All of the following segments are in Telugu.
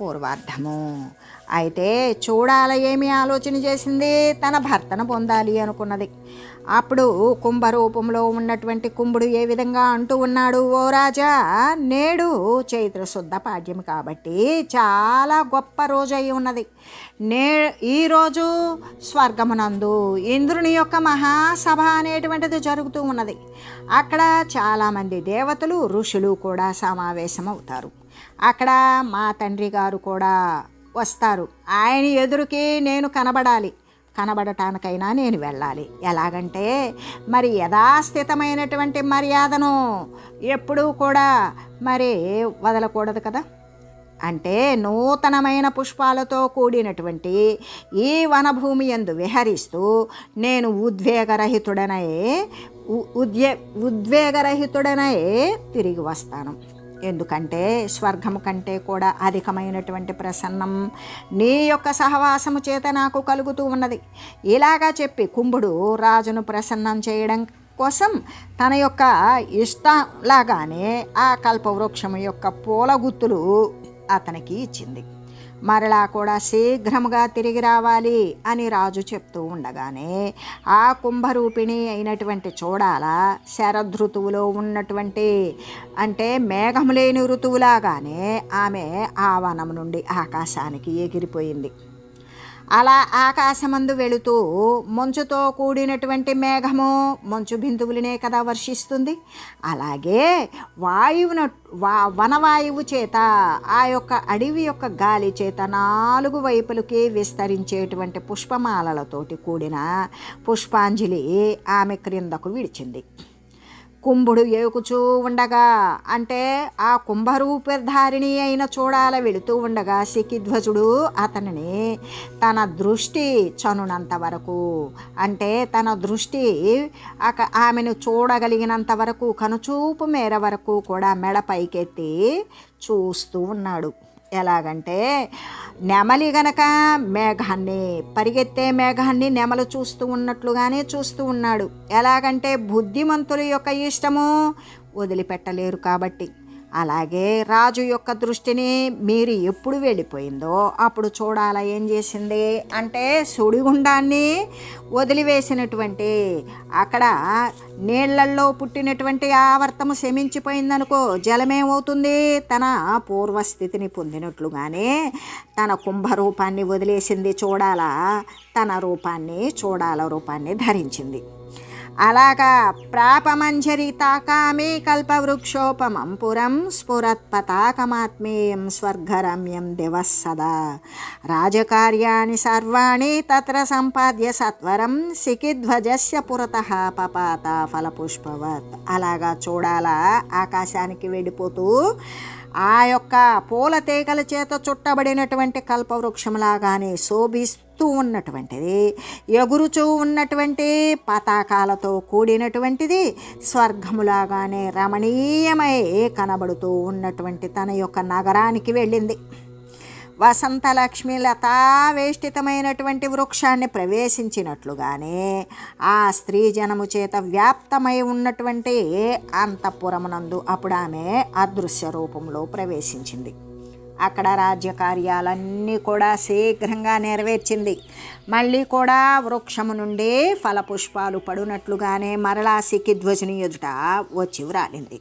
పూర్వార్ధము. అయితే చూడాల ఏమి ఆలోచన చేసింది? తన భర్తను పొందాలి అనుకున్నది. అప్పుడు కుంభరూపంలో ఉన్నటువంటి కుంభుడు ఏ విధంగా అంటూ ఉన్నాడు? ఓ రాజా నేడు చైత్ర శుద్ధ పాడ్యం కాబట్టి చాలా గొప్ప రోజు అయి ఉన్నది. నే ఈరోజు స్వర్గమునందు ఇంద్రుని యొక్క మహాసభ అనేటువంటిది జరుగుతూ ఉన్నది. అక్కడ చాలామంది దేవతలు ఋషులు కూడా సమావేశం అవుతారు అక్కడ మా తండ్రి గారు కూడా వస్తారు. ఆయన ఎదురుకి నేను కనబడాలి. కనబడటానికైనా నేను వెళ్ళాలి. ఎలాగంటే మరి యథాస్థితమైనటువంటి మర్యాదను ఎప్పుడూ కూడా మరి వదలకూడదు కదా. అంటే నూతనమైన పుష్పాలతో కూడినటువంటి ఈ వనభూమి ఎందు విహరిస్తూ నేను ఉద్వేగరహితుడనయే ఉద్వే ఉద్వేగరహితుడనయే తిరిగి వస్తాను. ఎందుకంటే స్వర్గము కంటే కూడా అధికమైనటువంటి ప్రసన్నం నీ యొక్క సహవాసము చేత నాకు కలుగుతూ ఉన్నది. ఇలాగా చెప్పి కుంభుడు రాజును ప్రసన్నం చేయడం కోసం తన యొక్క ఇష్టంలాగానే ఆ కల్పవృక్షము యొక్క పూల గుత్తులు అతనికి ఇచ్చింది. మరలా కూడా శీఘ్రముగా తిరిగి రావాలి అని రాజు చెప్తూ ఉండగానే ఆ కుంభరూపిణి అయినటువంటి చూడాల శరదృతువులో ఉన్నటువంటి అంటే మేఘం లేని ఋతువులాగానే ఆమె ఆ వనం నుండి ఆకాశానికి ఎగిరిపోయింది. అలా ఆకాశమందు వెళుతూ మంచుతో కూడినటువంటి మేఘము మంచు బిందువులనే కదా వర్షిస్తుంది. అలాగే వాయువున వా వనవాయువు చేత ఆ యొక్క అడవి యొక్క గాలి చేత నాలుగు వైపులకి విస్తరించేటువంటి పుష్పమాలలతోటి కూడిన పుష్పాంజలి ఆమె క్రిందకు విడిచింది. కుంభుడు ఏకుచూ ఉండగా అంటే ఆ కుంభరూపధారిణి అయిన చూడాల వెళుతూ ఉండగా సికిధ్వజుడు అతనిని తన దృష్టి చనునంత వరకు అంటే తన దృష్టి ఆమెను చూడగలిగినంత వరకు కనుచూపు మేర వరకు కూడా మెడ పైకెత్తి చూస్తూ ఉన్నాడు. ఎలాగంటే నెమలి గనక మేఘాన్ని పరిగెత్తే మేఘాన్ని నెమలు చూస్తూ ఉన్నట్లుగానే చూస్తూ ఉన్నాడు. ఎలాగంటే బుద్ధిమంతుల యొక్క ఇష్టము వదిలిపెట్టలేరు కాబట్టి. అలాగే రాజు యొక్క దృష్టిని మీరు ఎప్పుడు వెళ్ళిపోయిందో అప్పుడు చూడాల ఏం చేసింది అంటే సుడిగుండాన్ని వదిలివేసినటువంటి అక్కడ నీళ్ళల్లో పుట్టినటువంటి ఆవర్తము శమించిపోయిందనుకో జలమేమవుతుంది? తన పూర్వస్థితిని పొందినట్లుగానే తన కుంభరూపాన్ని వదిలేసింది చూడాల? తన రూపాన్ని చూడాల రూపాన్ని ధరించింది. అలాగా ప్రాపమంజరి తాకామే కల్పవృక్షోపమం పురం స్ఫురత్పతాకమాత్మేయం స్వర్గరమ్యం దివస్ సదా. రాజకార్యాన్ని సర్వాణి తత్ర సంపాద్య సత్వరం సికిధ్వజస్య పురత పపాత ఫలపుష్పవత్. అలాగా చూడాలా ఆకాశానికి వెళ్ళిపోతూ ఆ యొక్క పూల తీగల చేత చుట్టబడినటువంటి కల్పవృక్షంలాగానే శోభిస్తూ ఉన్నటువంటిది ఎగురుచూ ఉన్నటువంటి పతాకాలతో కూడినటువంటిది స్వర్గములాగానే రమణీయమై కనబడుతూ ఉన్నటువంటి తన యొక్క నగరానికి వెళ్ళింది. వసంతలక్ష్మి లతావేష్టితమైనటువంటి వృక్షాన్ని ప్రవేశించినట్లుగానే ఆ స్త్రీ జనము చేత వ్యాప్తమై ఉన్నటువంటి అంతఃపురమునందు అప్పుడు ఆమె అదృశ్య రూపంలో ప్రవేశించింది. అక్కడ రాజ్యకార్యాలన్నీ కూడా శీఘ్రంగా నెరవేర్చింది. మళ్ళీ కూడా వృక్షము నుండి ఫలపుష్పాలు పడునట్లుగానే మరలా సిక్కిధ్వజుని ఎదుట వచ్చి వ్రాలింది.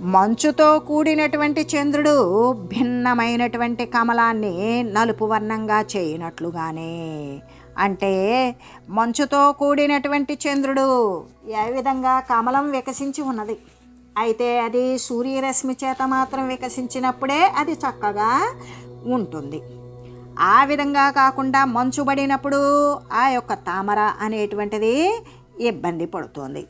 మంచుతో కూడినటువంటి చంద్రుడు భిన్నమైనటువంటి కమలాన్ని నలుపు వర్ణంగా చేయనట్లుగానే. అంటే మంచుతో కూడినటువంటి చంద్రుడు ఏ విధంగా కమలం వికసించి ఉన్నది? అయితే అది సూర్యరశ్మి చేత మాత్రం వికసించినప్పుడే అది చక్కగా ఉంటుంది. ఆ విధంగా కాకుండా మంచుబడినప్పుడు ఆ యొక్క తామర అనేటువంటిది ఇబ్బంది పడుతుంది.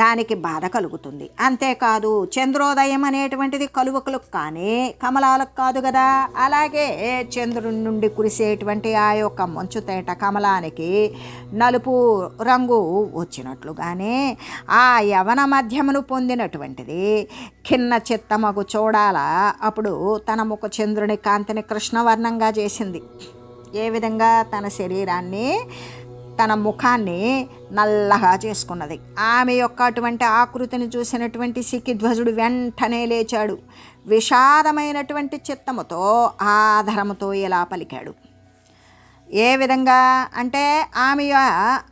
దానికి బాధ కలుగుతుంది. అంతేకాదు చంద్రోదయం అనేటువంటిది కలువకులకు కానీ కమలాలకు కాదు కదా అలాగే చంద్రుడి నుండి కురిసేటువంటి ఆ యొక్క మంచు తేట కమలానికి నలుపు రంగు వచ్చినట్లుగానే ఆ యవన మధ్యమును పొందినటువంటిది కిన్న చిత్తమగు చూడాల అప్పుడు తన ముఖ చంద్రుని కాంతిని కృష్ణవర్ణంగా చేసింది. ఏ విధంగా తన శరీరాన్ని తన ముఖాన్ని నల్లగా చేసుకున్నది. ఆమె యొక్క అటువంటి ఆకృతిని చూసినటువంటి సిక్కిధ్వజుడు వెంటనే లేచాడు. విషాదమైనటువంటి చిత్తముతో ఆధరముతో ఇలా పలికాడు. ఏ విధంగా అంటే ఆమె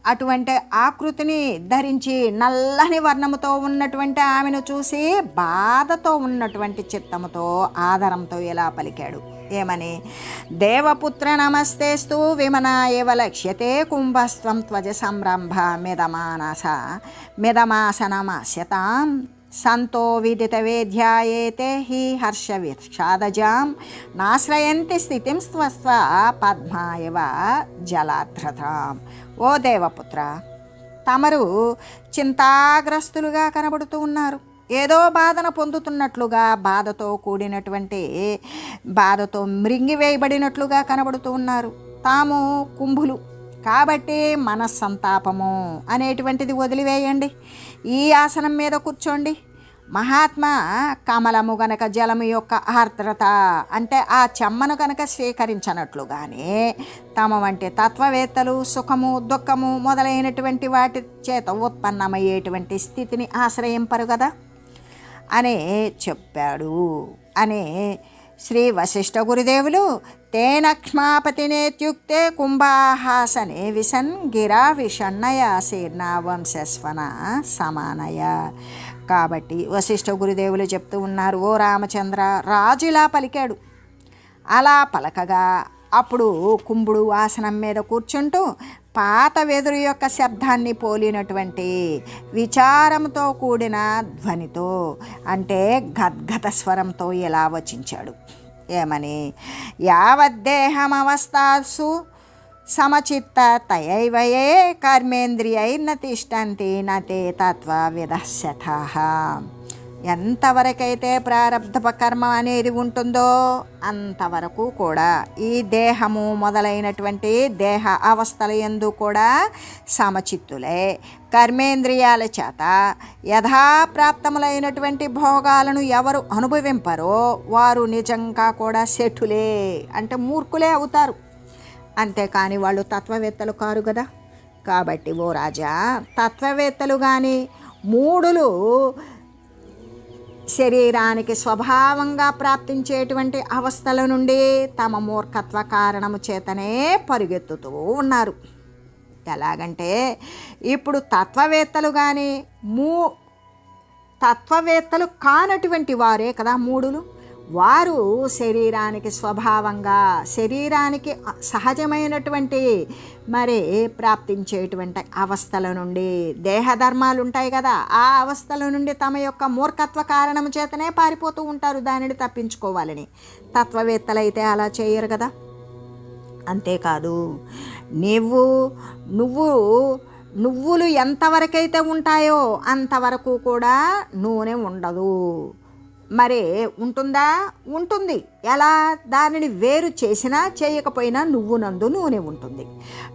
అటువంటి ఆకృతిని ధరించి నల్లని వర్ణముతో ఉన్నటువంటి ఆమెను చూసి బాధతో ఉన్నటువంటి చిత్తముతో ఆధారంతో ఇలా పలికాడు. ఏమని? దేవపుత్ర నమస్తేస్తు విమనాయవ లక్ష్యతే కుంభస్త్వం త్వజ సంరంభ మిదమానస మిదమాసనమాస్యతాం. సంతో విదిత వేధ్యాయేతే హి హర్షవిక్షాదజాం నాశ్రయంతి స్థితిం స్వస్వ పద్మాయవ జలాధ్రతాం ఓ దేవపుత్ర తమరు చింతాగ్రస్తులుగా కనబడుతూ ఉన్నారు. ఏదో బాధన పొందుతున్నట్లుగా బాధతో కూడినటువంటి బాధతో మృంగివేయబడినట్లుగా కనబడుతూ ఉన్నారు. తాము కుంభులు. కాబట్టి మనస్సంతాపము అనేటువంటిది వదిలివేయండి. ఈ ఆసనం మీద కూర్చోండి. మహాత్మా కమలము గనక జలము యొక్క ఆర్ద్రత అంటే ఆ చెమ్మను గనక స్వీకరించనట్లుగానే తమ వంటి తత్వవేత్తలు సుఖము దుఃఖము మొదలైనటువంటి వాటి చేత ఉత్పన్నమయ్యేటువంటి స్థితిని ఆశ్రయింపరు కదా. అనే చెప్పాడు. అనే శ్రీ వశిష్ఠ గురుదేవులు తేనక్ష్మాపతినేత్యుక్తే కుంభాహాసనే విశన్ గిరా విషన్నయాశీర్ణ వంశస్వన సమానయ కాబట్టి వశిష్ఠ గురుదేవులు చెప్తూ ఉన్నారు ఓ రామచంద్ర రాజులా పలికాడు. అలా పలకగా అప్పుడు కుంభుడు ఆసనం మీద కూర్చుంటూ పాత వెదురు యొక్క శబ్దాన్ని పోలినటువంటి విచారంతో కూడిన ధ్వనితో అంటే గద్గత స్వరంతో ఇలా వచించాడు. ఏమని యావద్దేహమవస్థాసు సమచిత్త తయైవయే కర్మేంద్రియైర్న తిష్టంతి నతే తత్వ విదశత ఎంతవరకైతే ప్రారంభ కర్మ అనేది ఉంటుందో అంతవరకు కూడా ఈ దేహము మొదలైనటువంటి దేహ అవస్థల ఎందు కూడా సమచిత్తులే. కర్మేంద్రియాల చేత యథాప్రాప్తములైనటువంటి భోగాలను ఎవరు అనుభవింపరో వారు నిజంగా కూడా సెఠులే అంటే మూర్ఖులే అవుతారు. అంతేకాని వాళ్ళు తత్వవేత్తలు కారు కదా. కాబట్టి ఓ రాజా తత్వవేత్తలు కానీ మూడులు శరీరానికి స్వభావంగా ప్రాప్తించేటువంటి అవస్థల నుండి తమ మూర్ఖత్వ కారణము చేతనే పరిగెత్తుతూ ఉన్నారు. ఎలాగంటే ఇప్పుడు తత్వవేత్తలు కానీ మూ తత్వవేత్తలు కానటువంటి వారే కదా మూడులు. వారు శరీరానికి స్వభావంగా శరీరానికి సహజమైనటువంటి మరి ప్రాప్తించేటువంటి అవస్థల నుండి దేహధర్మాలు ఉంటాయి కదా ఆ అవస్థల నుండి తమ యొక్క మూర్ఖత్వ కారణం చేతనే పారిపోతూ ఉంటారు. దానిని తప్పించుకోవాలని తత్వవేత్తలైతే అలా చేయరు కదా. అంతేకాదు నీవు నువ్వు నువ్వులు ఎంతవరకైతే ఉంటాయో అంతవరకు కూడా నూనె ఉండదు. మరి ఉంటుందా? ఉంటుంది. ఎలా దానిని వేరు చేసినా చేయకపోయినా నువ్వు నందు నూనె ఉంటుంది.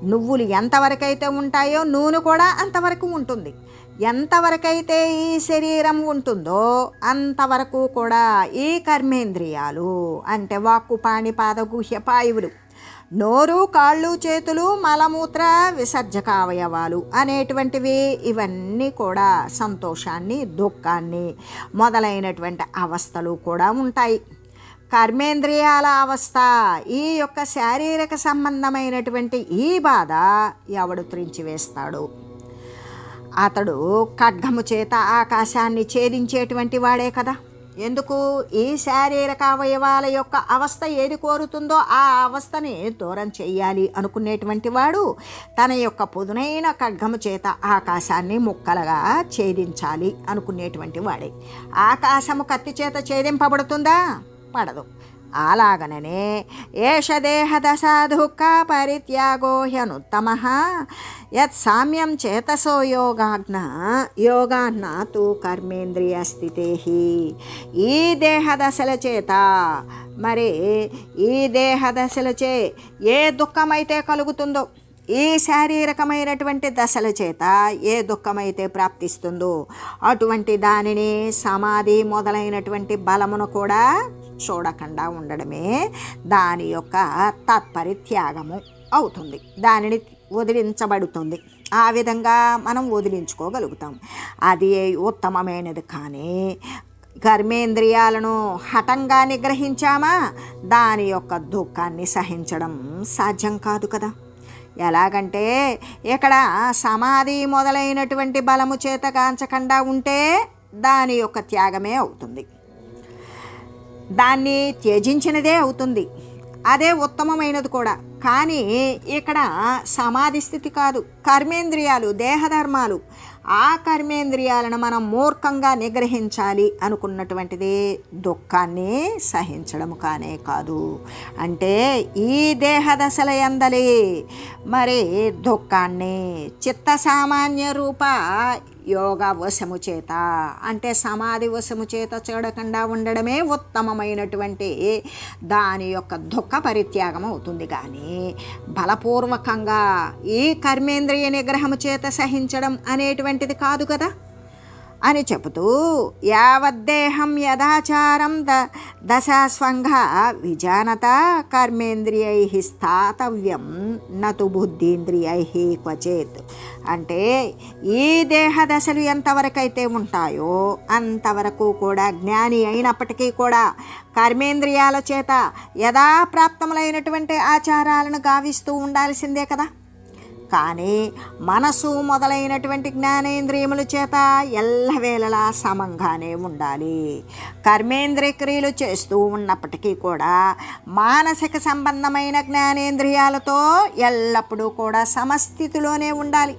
నువ్వులు ఎంతవరకైతే ఉంటాయో నూనె కూడా అంతవరకు ఉంటుంది. ఎంతవరకైతే ఈ శరీరం ఉంటుందో అంతవరకు కూడా ఈ కర్మేంద్రియాలు అంటే వాక్కు పాణిపాద గుహ్య పాయువులు నోరు కాళ్ళు చేతులు మలమూత్ర విసర్జక అవయవాలు అనేటువంటివి ఇవన్నీ కూడా సంతోషాన్ని దుఃఖాన్ని మొదలైనటువంటి అవస్థలు కూడా ఉంటాయి. కర్మేంద్రియాల అవస్థ ఈ యొక్క శారీరక సంబంధమైనటువంటి ఈ బాధ ఎవడు త్రించివేస్తాడు? అతడు ఖడ్గము చేత ఆకాశాన్ని ఛేదించేటువంటి వాడే కదా. ఎందుకు ఈ శారీరక అవయవాల యొక్క అవస్థ ఏది కోరుతుందో ఆ అవస్థని దూరం చేయాలి అనుకునేటువంటి వాడు తన యొక్క పొదునైన ఖడ్గము చేత ఆకాశాన్ని ముక్కలుగా ఛేదించాలి అనుకునేటువంటి వాడే. ఆకాశము కత్తి చేత ఛేదింపబడుతుందా? పడదు. అలాగననే ఏష దేహదశా దుఃఖ పరిత్యాగో హ్యనుత్తమ. యత్ సామ్యం చేతసో యోగాజ్ఞ యోగాజ్ఞ తు కర్మేంద్రియ స్థితే ఈ దేహదశల చేత మరి ఈ దేహదశలచే ఏ దుఃఖమైతే కలుగుతుందో ఈ శారీరకమైనటువంటి దశల చేత ఏ దుఃఖమైతే ప్రాప్తిస్తుందో అటువంటి దానిని సమాధి మొదలైనటువంటి బలమును కూడా చూడకుండా ఉండడమే దాని యొక్క తత్పరిత్యాగము అవుతుంది. దానిని వదిలించబడుతుంది. ఆ విధంగా మనం వదిలించుకోగలుగుతాం. అది ఉత్తమమైనది కానీ కర్మేంద్రియాలను హఠంగా నిగ్రహించామా? దాని యొక్క దుఃఖాన్ని సహించడం సాధ్యం కాదు కదా. ఎలాగంటే ఇక్కడ సమాధి మొదలైనటువంటి బలము చేత కాంచకుండా ఉంటే దాని యొక్క త్యాగమే అవుతుంది. దాన్ని త్యజించినదే అవుతుంది. అదే ఉత్తమమైనది కూడా. కానీ ఇక్కడ సమాధి స్థితి కాదు. కర్మేంద్రియాలు దేహధర్మాలు. ఆ కర్మేంద్రియాలను మనం మూర్ఖంగా నిగ్రహించాలి అనుకున్నటువంటిది దుఃఖాన్ని సహించడం కానే కాదు. అంటే ఈ దేహదశల ఎందలి మరి దుఃఖాన్ని చిత్త సామాన్య రూప యోగ వశము చేత. అంటే సమాధి వశము చేత చూడకుండా ఉండడమే ఉత్తమమైనటువంటి దాని యొక్క దుఃఖ పరిత్యాగం అవుతుంది కానీ బలపూర్వకంగా ఈ కర్మేంద్రియ నిగ్రహము చేత సహించడం అనేటువంటిది కాదు కదా? అని చెబుతూ యావద్దేహం యథాచారం ద దశాస్వంగ విజానత కర్మేంద్రియై స్థాతవ్యం నతు బుద్ధీంద్రియై క్వచేత్. అంటే ఈ దేహ దశలు ఎంతవరకైతే ఉంటాయో అంతవరకు కూడా జ్ఞాని అయినప్పటికీ కూడా కర్మేంద్రియాల చేత యథాప్రాప్తములైనటువంటి ఆచారాలను గావిస్తూ ఉండాల్సిందే కదా. కానీ మనసు మొదలైనటువంటి జ్ఞానేంద్రియముల చేత ఎల్లవేళలా సమంగానే ఉండాలి. కర్మేంద్రియక్రియలు చేస్తూ ఉన్నప్పటికీ కూడా మానసిక సంబంధమైన జ్ఞానేంద్రియాలతో ఎల్లప్పుడూ కూడా సమస్థితిలోనే ఉండాలి.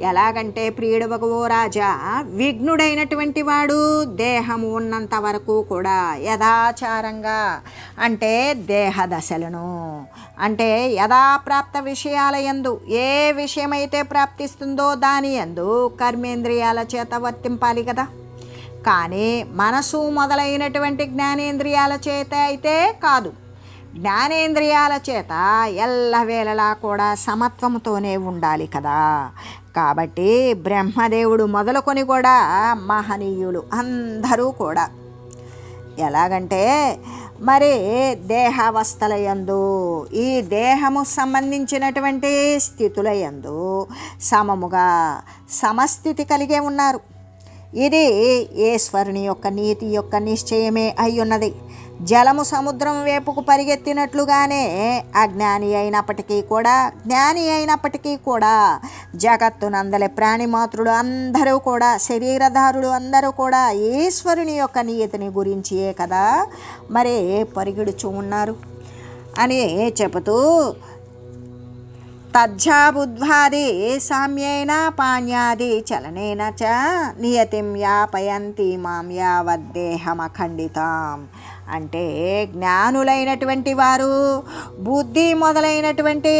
ఎలాగంటే ప్రియుడవగో రాజా విఘ్నుడైనటువంటి వాడు దేహము ఉన్నంత వరకు కూడా యథాచారంగా అంటే దేహ దశలను అంటే యథాప్రాప్త విషయాల యందు ఏ విషయమైతే ప్రాప్తిస్తుందో దాని యందు కర్మేంద్రియాల చేత వర్తింపాలి కదా. కానీ మనసు మొదలైనటువంటి జ్ఞానేంద్రియాల చేత అయితే కాదు. జ్ఞానేంద్రియాల చేత ఎల్లవేళలా కూడా సమత్వముతోనే ఉండాలి కదా. కాబట్టి బ్రహ్మదేవుడు మొదలుకొని కూడా మహనీయులు అందరూ కూడా. ఎలాగంటే మరి దేహావస్థలయందు ఈ దేహము సంబంధించినటువంటి స్థితుల యందు సమముగా సమస్థితి కలిగే ఉన్నారు. ఇది ఈశ్వరుని యొక్క నీతి యొక్క నిశ్చయమే అయ్యున్నది. జలము సముద్రం వైపుకు పరిగెత్తినట్లుగానే అజ్ఞాని అయినప్పటికీ కూడా జ్ఞాని అయినప్పటికీ కూడా జగత్తునందలి ప్రాణిమాతృడు అందరూ కూడా శరీరధారులు అందరూ కూడా ఈశ్వరుని యొక్క నియతిని గురించియే కదా మరి పరిగెడుచు ఉన్నారు? అని చెబుతూ తజ్జాబుద్ధ్వాది సామ్యేన పాణ్యాది చలనేన చ నియతిం యాపయంతి మాం యావద్దేహమఖండితాం. అంటే జ్ఞానులైనటువంటి వారు బుద్ధి మొదలైనటువంటి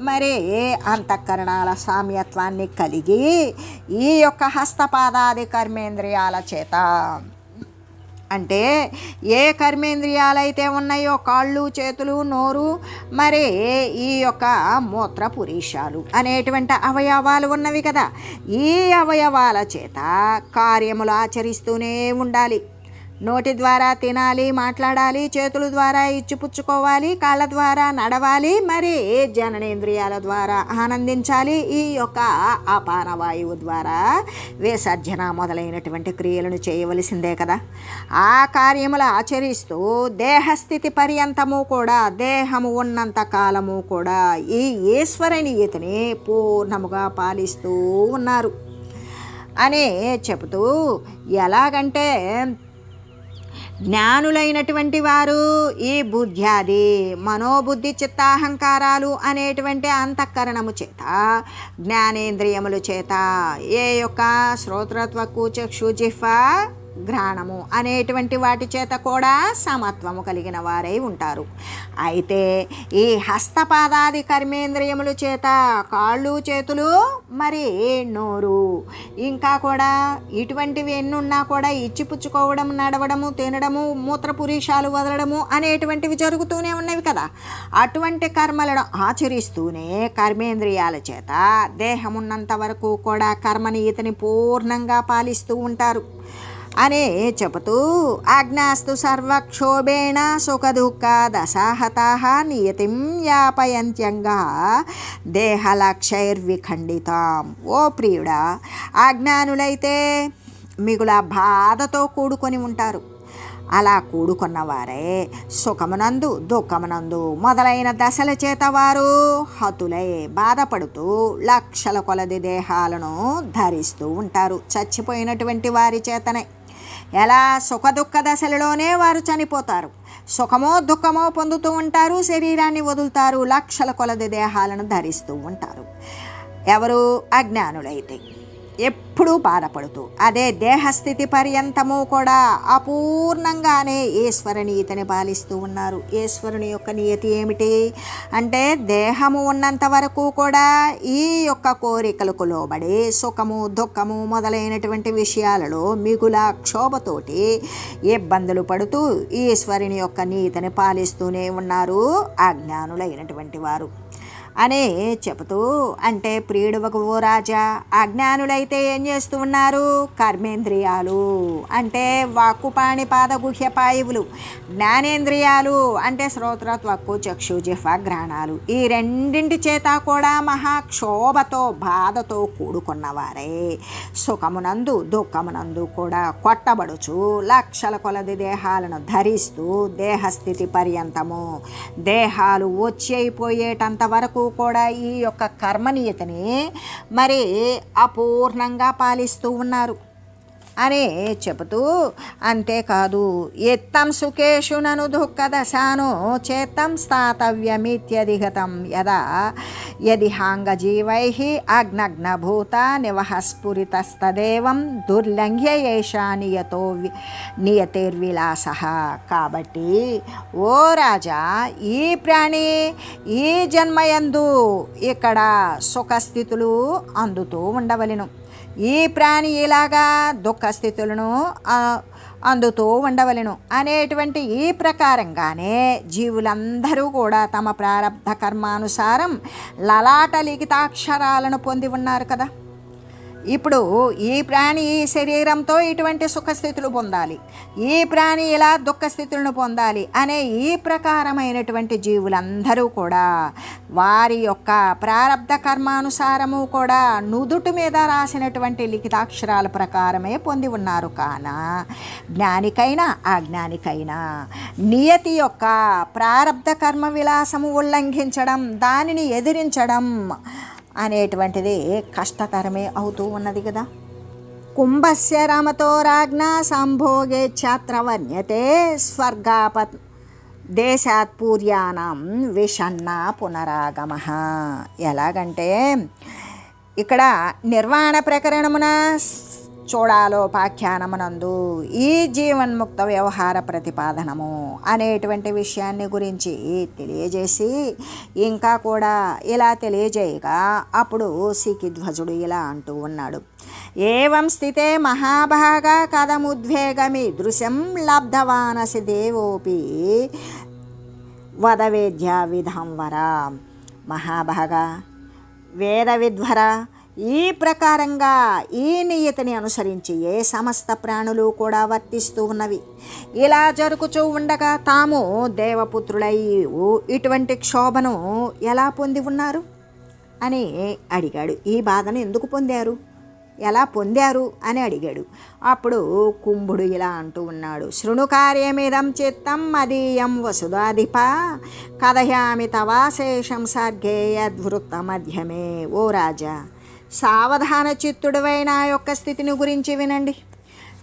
మరి అంతఃకరణాల సామ్యత్వాన్ని కలిగి ఈ యొక్క హస్తపాదాది కర్మేంద్రియాల చేత. అంటే ఏ కర్మేంద్రియాలైతే ఉన్నాయో కాళ్ళు చేతులు నోరు మరి ఈ యొక్క మూత్రపురీషాలు అనేటువంటి అవయవాలు ఉన్నవి కదా. ఈ అవయవాల చేత కార్యములు ఆచరిస్తూనే ఉండాలి. నోటి ద్వారా తినాలి మాట్లాడాలి చేతుల ద్వారా ఇచ్చిపుచ్చుకోవాలి కాళ్ళ ద్వారా నడవాలి మరి జననేంద్రియాల ద్వారా ఆనందించాలి? ఈ యొక్క అపాన వాయువు ద్వారా విసర్జన మొదలైనటువంటి క్రియలను చేయవలసిందే కదా. ఆ కార్యములు ఆచరిస్తూ దేహస్థితి పర్యంతము కూడా దేహము ఉన్నంత కాలము కూడా ఈ ఈశ్వరనీయతని పూర్ణముగా పాలిస్తూ ఉన్నారు. అని చెబుతూ ఎలాగంటే జ్ఞానులైనటువంటి వారు ఈ బుద్ధ్యాది మనోబుద్ధి చిత్తాహంకారాలు అనేటువంటి అంతఃకరణము చేత జ్ఞానేంద్రియముల చేత ఏ యొక్క శ్రోతృత్వకు చక్షు జిహ్వ ఘ్రాణము అనేటువంటి వాటి చేత కూడా సమత్వము కలిగిన వారై ఉంటారు. అయితే ఈ హస్తపాదాది కర్మేంద్రియముల చేత కాళ్ళు చేతులు మరి నోరు? ఇంకా కూడా ఇటువంటివి ఎన్నున్నా కూడా ఇచ్చిపుచ్చుకోవడం నడవడము తినడము మూత్రపురీషాలు వదలడము అనేటువంటివి జరుగుతూనే ఉన్నవి కదా. అటువంటి కర్మలను ఆచరిస్తూనే కర్మేంద్రియాల చేత దేహమున్నంత వరకు కూడా కర్మనీయతని పూర్ణంగా పాలిస్తూ ఉంటారు. అనే చెబుతూ ఆజ్ఞాస్తు సర్వక్షోభేణ సుఖదుఃఖ దశాహతా నియతిం యాపయంత్యంగా దేహలక్షైర్విఖండితాం. ఓ ప్రియుడా ఆజ్ఞానులైతే మిగుల బాధతో కూడుకొని ఉంటారు. అలా కూడుకున్నవారే సుఖమునందు దుఃఖమునందు మొదలైన దశల చేత వారు హతులై బాధపడుతూ లక్షల కొలది దేహాలను ధరిస్తూ ఉంటారు. చచ్చిపోయినటువంటి వారి చేతనే. ఎలా సుఖ దుఃఖ దశలలోనే వారు చనిపోతారు? సుఖమో దుఃఖమో పొందుతూ ఉంటారు శరీరాన్ని వదులుతారు లక్షల కొలది దేహాలను ధరిస్తూ ఉంటారు. ఎవరు అజ్ఞానులైతే? ఎప్పుడూ బాధపడుతూ అదే దేహస్థితి పర్యంతము కూడా అపూర్ణంగానే ఈశ్వరుని ఈతని పాలిస్తూ ఉన్నారు. ఈశ్వరుని యొక్క నియతి ఏమిటి? అంటే దేహము ఉన్నంత వరకు కూడా ఈ యొక్క కోరికలకు లోబడి సుఖము దుఃఖము మొదలైనటువంటి విషయాలలో మిగుల క్షోభతోటి ఇబ్బందులు పడుతూ ఈశ్వరుని యొక్క నీతిని పాలిస్తూనే ఉన్నారు అజ్ఞానులైనటువంటి వారు. అనే చెబుతూ అంటే ప్రియుడువకు ఓ రాజా అజ్ఞానులైతే ఏం చేస్తూ ఉన్నారు? కర్మేంద్రియాలు. అంటే వాక్కుపాణి పాద గుహ్య పాయువులు జ్ఞానేంద్రియాలు అంటే శ్రోత్రత్వక్కు చక్షు జిహ్వ గ్రహణాలు ఈ రెండింటి చేత కూడా మహాక్షోభతో బాధతో కూడుకున్నవారే. సుఖమునందు దుఃఖమునందు కూడా కొట్టబడుచు లక్షల కొలది దేహాలను ధరిస్తూ దేహస్థితి పర్యంతము దేహాలు వచ్చి అయిపోయేటంత వరకు కూడా ఈ యొక్క కర్మనీయతని మరి అపూర్ణంగా పాలిస్తూ ఉన్నారు. అని చెబుతూ అంతేకాదు ఎత్తం సుఖేషునను దుఃఖదశాను చేత్తం స్థాతవ్యమిత్యధిగతం యదా. యదిహాంగజీవై అగ్నగ్నభూత నివహస్ఫురితస్తదేవం దుర్లంఘ్య ఏషా నియతో వి- నియతేర్విలాస. కాబట్టి ఓ రాజా ఈ ప్రాణి ఈ జన్మయందు ఇక్కడ సుఖస్థితులు అందుతూ ఉండవలెను. ఈ ప్రాణి ఇలాగా దుఃఖస్థితులను అందుతూ ఉండవలెను. అనేటువంటి ఈ ప్రకారంగానే జీవులందరూ కూడా తమ ప్రారంభ కర్మానుసారం లలాట లిఖితాక్షరాలను పొంది ఉన్నారు కదా. ఇప్పుడు ఈ ప్రాణి ఈ శరీరంతో ఇటువంటి సుఖస్థితులు పొందాలి. ఈ ప్రాణి ఇలా దుఃఖస్థితులను పొందాలి అనే ఈ ప్రకారమైనటువంటి జీవులందరూ కూడా వారి యొక్క ప్రారంధ కర్మానుసారము కూడా నుదుటి మీద రాసినటువంటి లిఖితాక్షరాల ప్రకారమే పొంది ఉన్నారు. కాన జ్ఞానికైనా అజ్ఞానికైనా నియతి యొక్క ప్రారంధ కర్మ విలాసము ఉల్లంఘించడం దానిని ఎదిరించడం అనేటువంటిది కష్టతరమే అవుతూ ఉన్నది కదా. కుంభస్య రామతో రాజ్ఞ సంభోగే ఛాత్రవర్ణ్యతే స్వర్గాపత్ దేశాత్ పూర్యానం విషన్న పునరాగమ. ఎలాగంటే ఇక్కడ నిర్వాణ ప్రకరణమున చూడాలోపాఖ్యానమునందు ఈ జీవన్ముక్త వ్యవహార ప్రతిపాదనము అనేటువంటి విషయాన్ని గురించి తెలియజేసి ఇంకా కూడా ఇలా తెలియజేయగా అప్పుడు సికిధ్వజుడు ఇలా అంటూ ఉన్నాడు. ఏవం స్థితే మహాభాగ కథముద్వేగమి దృశ్యం లబ్ధవానసి దేవోపి వదవేద్య విధంవర. మహాభాగ వేద విధ్వర ఈ ప్రకారంగా ఈ నియతిని అనుసరించి ఏ సమస్త ప్రాణులు కూడా వర్తిస్తూ ఉన్నవి. ఇలా జరుగుచూ ఉండగా తాము దేవపుత్రులై ఇటువంటి క్షోభను ఎలా పొంది ఉన్నారు? అని అడిగాడు. ఈ బాధను ఎందుకు పొందారు? ఎలా పొందారు? అని అడిగాడు. అప్పుడు కుంభుడు ఇలా అంటూ ఉన్నాడు. శృణుకార్యమిదం చిత్తం మదీయం వసుధాధిప కథయామి తవాశేషం సర్గేయద్వృత్త మధ్యమే ఓ రాజా! సావధాన చిత్తుడువైన యొక్క స్థితిని గురించి వినండి.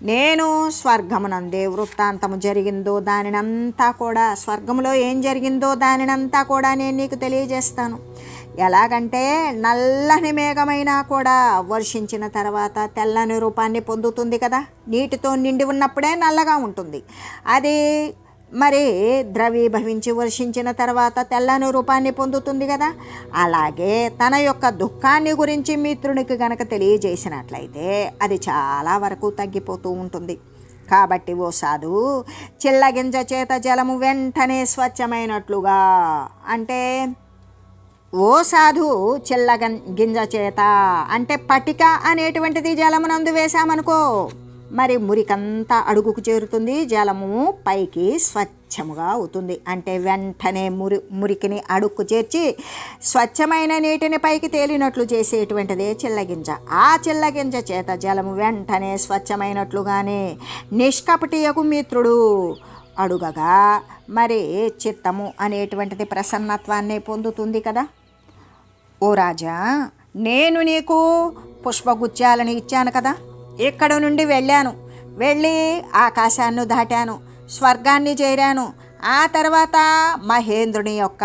నేను స్వర్గమునందే వృత్తాంతము జరిగిందో దానినంతా కూడా స్వర్గములో ఏం జరిగిందో దానినంతా కూడా నేను నీకు తెలియజేస్తాను. ఎలాగంటే నల్లని మేఘమైనా కూడా వర్షించిన తర్వాత తెల్లని రూపాన్ని పొందుతుంది కదా. నీటితో నిండి ఉన్నప్పుడే నల్లగా ఉంటుంది. అది మరి ద్రవీభవించి వర్షించిన తర్వాత తెల్లని రూపాన్ని పొందుతుంది కదా? అలాగే తన యొక్క దుఃఖాన్ని గురించి మిత్రునికి గనక తెలియజేసినట్లయితే అది చాలా వరకు తగ్గిపోతూ ఉంటుంది. కాబట్టి ఓ సాధు చిల్లగింజ చేత జలము వెంటనే స్వచ్ఛమైనట్లుగా అంటే ఓ సాధు చిల్లగం గింజ చేత అంటే పటిక అనేటువంటిది జలమునందు వేశామనుకో మరి మురికంతా అడుగుకు చేరుతుంది జలము పైకి స్వచ్ఛముగా అవుతుంది. అంటే వెంటనే మురి మురికిని అడుక్కు చేర్చి స్వచ్ఛమైన నీటిని పైకి తేలినట్లు చేసేటువంటిదే చిల్లగింజ. ఆ చిల్లగింజ చేత జలము వెంటనే స్వచ్ఛమైనట్లుగానే నిష్కపటియకు మిత్రుడు అడుగగా మరి చిత్తము అనేటువంటిది ప్రసన్నత్వాన్ని పొందుతుంది కదా. ఓ రాజా నేను నీకు పుష్పగుచ్చాలను ఇచ్చాను కదా. ఇక్కడ నుండి వెళ్ళాను. వెళ్ళి ఆకాశాన్ని దాటాను. స్వర్గాన్ని చేరాను. ఆ తర్వాత మహేంద్రుని యొక్క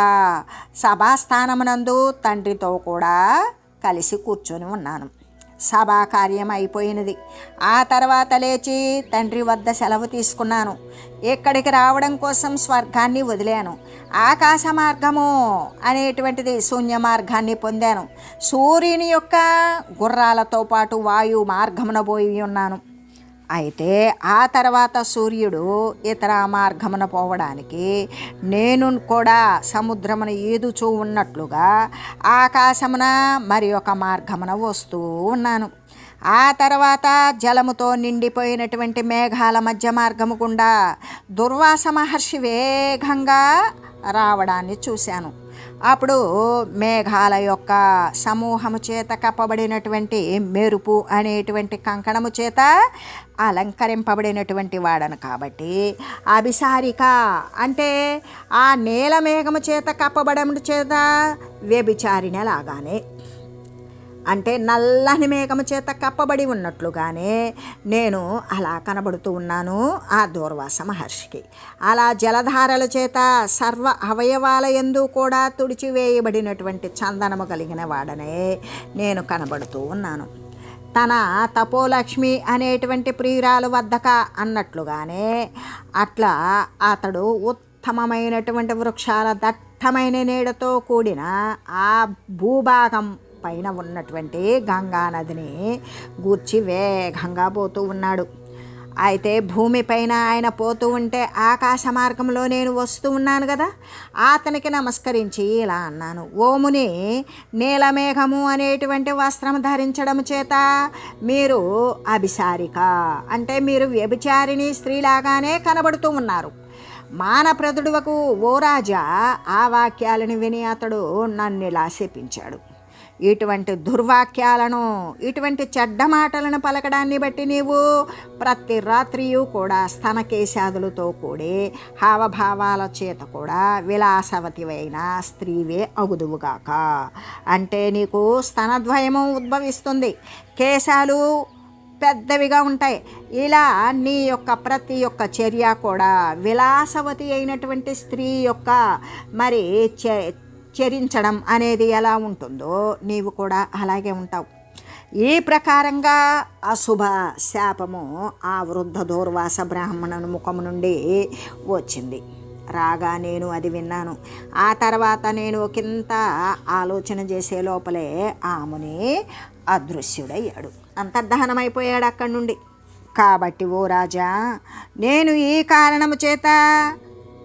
సభాస్థానమునందు తండ్రితో కూడా కలిసి కూర్చొని ఉన్నాను. సభా కార్యం అయిపోయినది ఆ తర్వాత లేచి తండ్రి వద్ద సెలవు తీసుకున్నాను. ఇక్కడికి రావడం కోసం స్వర్గాన్ని వదిలాను. ఆకాశ మార్గము అనేటువంటిది శూన్య మార్గాన్ని పొందాను. సూర్యుని యొక్క గుర్రాలతో పాటు వాయు మార్గమున పోయి ఉన్నాను. అయితే ఆ తర్వాత సూర్యుడు ఇతర మార్గమున పోవడానికి నేను కూడా సముద్రమున ఈదుచూ ఉన్నట్లుగా ఆకాశమున మరి ఒక మార్గమున వస్తూ ఉన్నాను. ఆ తర్వాత జలముతో నిండిపోయినటువంటి మేఘాల మధ్య మార్గము గుండా దుర్వాస మహర్షి వేగంగా రావడాన్ని చూశాను. అప్పుడు మేఘాల యొక్క సమూహము చేత కప్పబడినటువంటి మెరుపు అనేటువంటి కంకణము చేత అలంకరింపబడినటువంటి వాడను కాబట్టి అభిసారిక అంటే ఆ నీల మేఘము చేత కప్పబడము చేత వ్యభిచారిణ లాగానే అంటే నల్లని మేఘము చేత కప్పబడి ఉన్నట్లుగానే నేను అలా కనబడుతూ ఉన్నాను ఆ దూర్వాస మహర్షికి. అలా జలధారల చేత సర్వ అవయవాల ఎందు కూడా తుడిచివేయబడినటువంటి చందనము కలిగిన వాడనే నేను కనబడుతూ ఉన్నాను. తన తపోలక్ష్మి అనేటువంటి ప్రియురాలు వద్దక అన్నట్లుగానే అట్లా అతడు ఉత్తమమైనటువంటి వృక్షాల దట్టమైన నీడతో కూడిన ఆ భూభాగం పైన ఉన్నటువంటి గంగా నదిని గూర్చి వేగంగా పోతూ ఉన్నాడు. అయితే భూమిపైన ఆయన పోతూ ఉంటే ఆకాశ మార్గంలో నేను వస్తూ ఉన్నాను కదా అతనికి నమస్కరించి ఇలా అన్నాను ఓముని నీలమేఘము అనేటువంటి వస్త్రం ధరించడం చేత మీరు అభిసారిక. అంటే మీరు వ్యభిచారిణి స్త్రీలాగానే కనబడుతూ ఉన్నారు. మానప్రదుడువకు ఓ రాజా ఆ వాక్యాలను విని అతడు నన్ను ఇలా శపించాడు. ఇటువంటి దుర్వాక్యాలను ఇటువంటి చెడ్డ మాటలను పలకడాన్ని బట్టి నీవు ప్రతి రాత్రియు కూడా స్తనకేశాదులతో కూడి హావభావాల చేత కూడా విలాసవతివైన స్త్రీవే అగుదువుగాక. అంటే నీకు స్తనద్వయము ఉద్భవిస్తుంది. కేశాలు పెద్దవిగా ఉంటాయి. ఇలా నీ యొక్క ప్రతి ఒక్క చర్య కూడా విలాసవతి అయినటువంటి స్త్రీ యొక్క మరి చ చరించడం అనేది ఎలా ఉంటుందో నీవు కూడా అలాగే ఉంటావు. ఈ ప్రకారంగా అశుభ శాపము ఆ వృద్ధ దూర్వాస బ్రాహ్మణుని ముఖము నుండి వచ్చింది. రాగా నేను అది విన్నాను. ఆ తర్వాత నేను ఒకంత ఆలోచన చేసే లోపలే ఆమెని అదృశ్యుడయ్యాడు. అంతర్దహనమైపోయాడు అక్కడి నుండి. కాబట్టి ఓ రాజా నేను ఈ కారణము చేత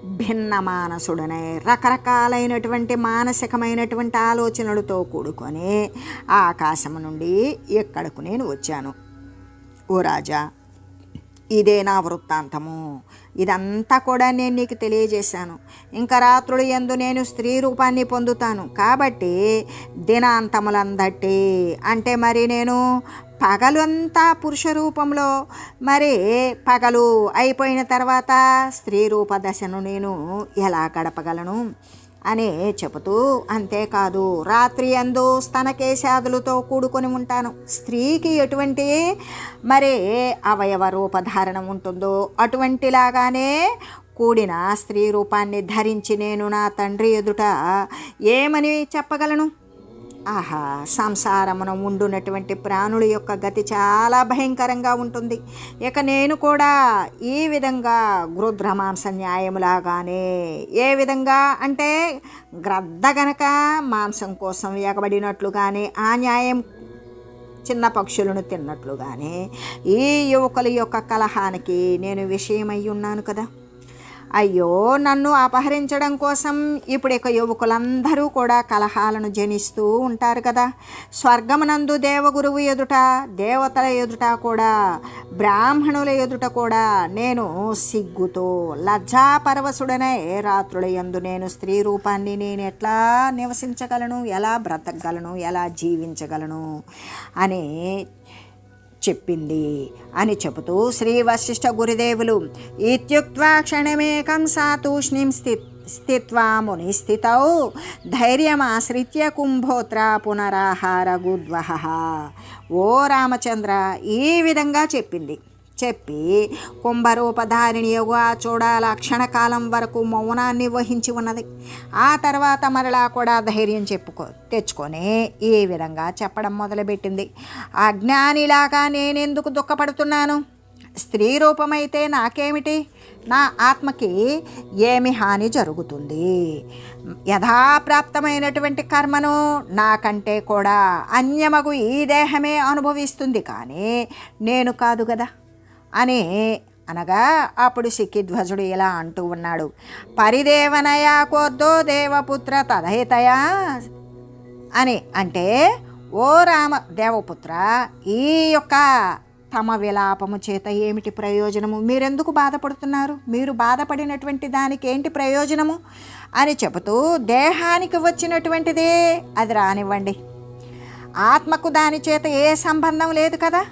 భిన్న మానసుడనే రకరకాలైనటువంటి మానసికమైనటువంటి ఆలోచనలతో కూడుకొని ఆకాశము నుండి ఎక్కడకు నేను వచ్చాను. ఓ రాజా ఇదే నా వృత్తాంతము. ఇదంతా కూడా నేను నీకు తెలియజేశాను. ఇంకా రాత్రుడు ఎందు నేను స్త్రీ రూపాన్ని పొందుతాను. కాబట్టి దినాంతములందట్టి అంటే మరి నేను పగలంతా పురుష రూపంలో మరి పగలు అయిపోయిన తర్వాత స్త్రీ రూప దశను నేను ఎలా గడపగలను? అని చెబుతూ అంతేకాదు రాత్రి అందు స్తనకేశాదులతో కూడుకొని ఉంటాను. స్త్రీకి ఎటువంటి మరి అవయవ రూపధారణ ఉంటుందో అటువంటిలాగానే కూడిన స్త్రీ రూపాన్ని ధరించి నేను నా తండ్రి ఎదుట ఏమని చెప్పగలను? ఆహా సంసారమున ఉండునటువంటి ప్రాణుల యొక్క గతి చాలా భయంకరంగా ఉంటుంది. ఇక నేను కూడా ఈ విధంగా గృద్రమాంస న్యాయములాగానే ఏ విధంగా అంటే గ్రద్ద గనక మాంసం కోసం ఎగబడినట్లుగానే ఆ న్యాయం చిన్న పక్షులను తిన్నట్లుగానే ఈ యువకుల యొక్క కలహానికి నేను విషయమై ఉన్నాను కదా. అయ్యో నన్ను అపహరించడం కోసం ఇప్పుడు ఇక యువకులందరూ కూడా కలహాలను జనిస్తూ ఉంటారు కదా. స్వర్గమునందు దేవగురువు ఎదుట దేవతల ఎదుట కూడా బ్రాహ్మణుల ఎదుట కూడా నేను సిగ్గుతో లజ్జాపరవశుడనే రాత్రుల యందు నేను స్త్రీ రూపాన్ని నేను ఎట్లా నివసించగలను ఎలా బ్రతకగలను ఎలా జీవించగలను అని చెప్పింది అని చెబుతూ శ్రీ వశిష్ఠ గురుదేవులు ఇత్యుక్త్వా క్షణమేకం సా తూష్ణిం స్థి స్థిత్వా ముని స్థితౌ ధైర్యమాశ్రిత్య కుంభోత్ర పునరాహార గుద్వహ ఓ రామచంద్ర ఈ విధంగా చెప్పింది. చెప్పి కుంభరూపధారిణిగా చూడాల క్షణకాలం వరకు మౌనాన్ని వహించి ఉన్నది. ఆ తర్వాత మరలా కూడా ధైర్యం చెప్పుకో తెచ్చుకొని ఈ విధంగా చెప్పడం మొదలుపెట్టింది. అజ్ఞానిలాగా నేనెందుకు దుఃఖపడుతున్నాను? స్త్రీ రూపమైతే నాకేమిటి? నా ఆత్మకి ఏమి హాని జరుగుతుంది? యథాప్రాప్తమైనటువంటి కర్మను నాకంటే కూడా అన్యమగు ఈ దేహమే అనుభవిస్తుంది కానీ నేను కాదు కదా? అని అనగా అప్పుడు సిక్కిధ్వజుడు ఇలా అంటూ ఉన్నాడు. పరిదేవనయా కోద్దో దేవపుత్ర తదహితయా? అని అంటే ఓ రామ దేవపుత్ర ఈ యొక్క తమ విలాపము చేత ఏమిటి ప్రయోజనము? మీరెందుకు బాధపడుతున్నారు? మీరు బాధపడినటువంటి దానికి ఏంటి ప్రయోజనము? అని చెబుతూ దేహానికి వచ్చినటువంటిదే అది రానివ్వండి. ఆత్మకు దాని చేత ఏ సంబంధం లేదు కదా?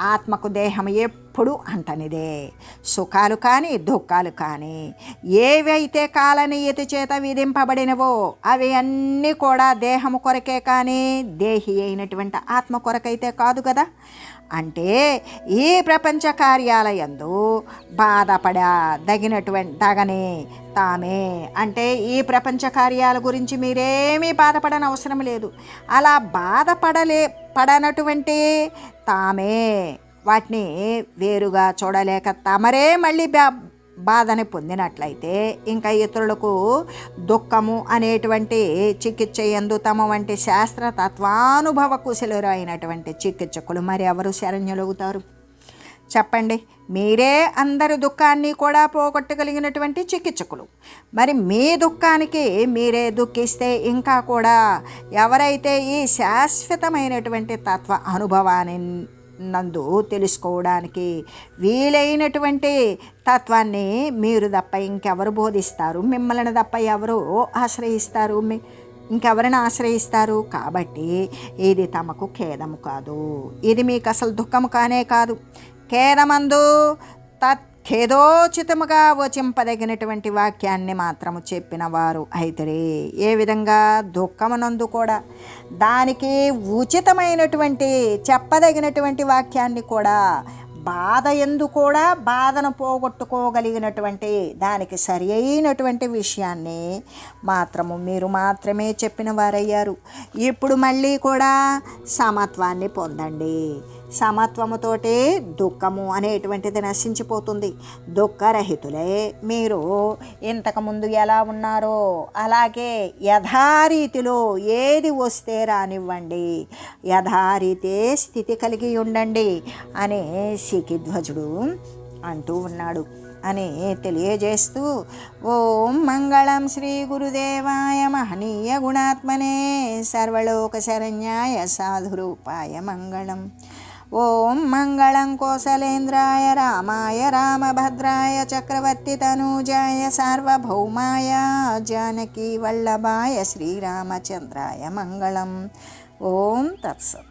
ఆత్మకు దేహం ఎప్పుడు అంటనిదే. సుఖాలు కానీ దుఃఖాలు కానీ ఏవైతే కాలనీయత చేత విధింపబడినవో అవి అన్నీ కూడా దేహము కొరకే కానీ దేహి అయినటువంటి ఆత్మ కొరకైతే కాదు కదా అంటే ఈ ప్రపంచ కార్యాలయందు బాధపడదగినటువంటి దగనే తామే. అంటే ఈ ప్రపంచ కార్యాల గురించి మీరేమీ బాధపడని అవసరం లేదు. అలా బాధపడలే పడనటువంటి తామే. వాటిని వేరుగా చూడలేక తమరే మళ్ళీ బా బాధని పొందినట్లయితే ఇంకా ఇతరులకు దుఃఖము అనేటువంటి చికిత్స ఎందు తమ వంటి శాస్త్ర తత్వానుభవ కుశలురు అయినటువంటి చికిత్సకులు మరి ఎవరు శరణ్యులవుతారు? చెప్పండి. మీరే అందరి దుఃఖాన్ని కూడా పోగొట్టగలిగినటువంటి చికిత్సకులు. మరి మీ దుఃఖానికి మీరే దుఃఖిస్తే ఇంకా కూడా ఎవరైతే ఈ శాశ్వతమైనటువంటి తత్వ అనుభవాన్ని నందు తెలుసుకోవడానికి వీలైనటువంటి తత్వాన్ని మీరు తప్ప ఇంకెవరు బోధిస్తారు? మిమ్మల్ని తప్ప ఎవరు ఆశ్రయిస్తారు? మీ ఇంకెవరిని ఆశ్రయిస్తారు? కాబట్టి ఇది తమకు ఖేదము కాదు. ఇది మీకు అసలు దుఃఖము కానే కాదు. ఖేదమందు తత్ ఖేదోచితముగా వచింపదగినటువంటి వాక్యాన్ని మాత్రము చెప్పిన వారు అయితరే. ఏ విధంగా? దుఃఖమునందు కూడా. దానికి ఉచితమైనటువంటి చెప్పదగినటువంటి వాక్యాన్ని కూడా. బాధ ఎందు కూడా బాధను పోగొట్టుకోగలిగినటువంటి దానికి సరి అయినటువంటి విషయాన్ని మాత్రము మీరు మాత్రమే చెప్పిన వారయ్యారు ఇప్పుడు మళ్ళీ కూడా సమత్వాన్ని పొందండి. సమత్వముతోటే దుఃఖము అనేటువంటిది నశించిపోతుంది. దుఃఖరహితులే మీరు ఇంతకుముందు ఎలా ఉన్నారో అలాగే యథారీతిలో ఏది వస్తే రానివ్వండి యథారీతే స్థితి కలిగి ఉండండి అని సికిధ్వజుడు అంటూ ఉన్నాడు. అని తెలియజేస్తూ ఓం మంగళం శ్రీ గురుదేవాయ మహనీయ గుణాత్మనే సర్వలోక శరణ్యాయ సాధురూపాయ మంగళం. ॐ मङ्गलं कोसलेन्द्राय रामाय चक्रवर्ती चक्रवर्तितनूजाय सार्वभौमाय जानकीवल्लभाय श्रीरामचंद्राय मंगल ओम तत्सत्।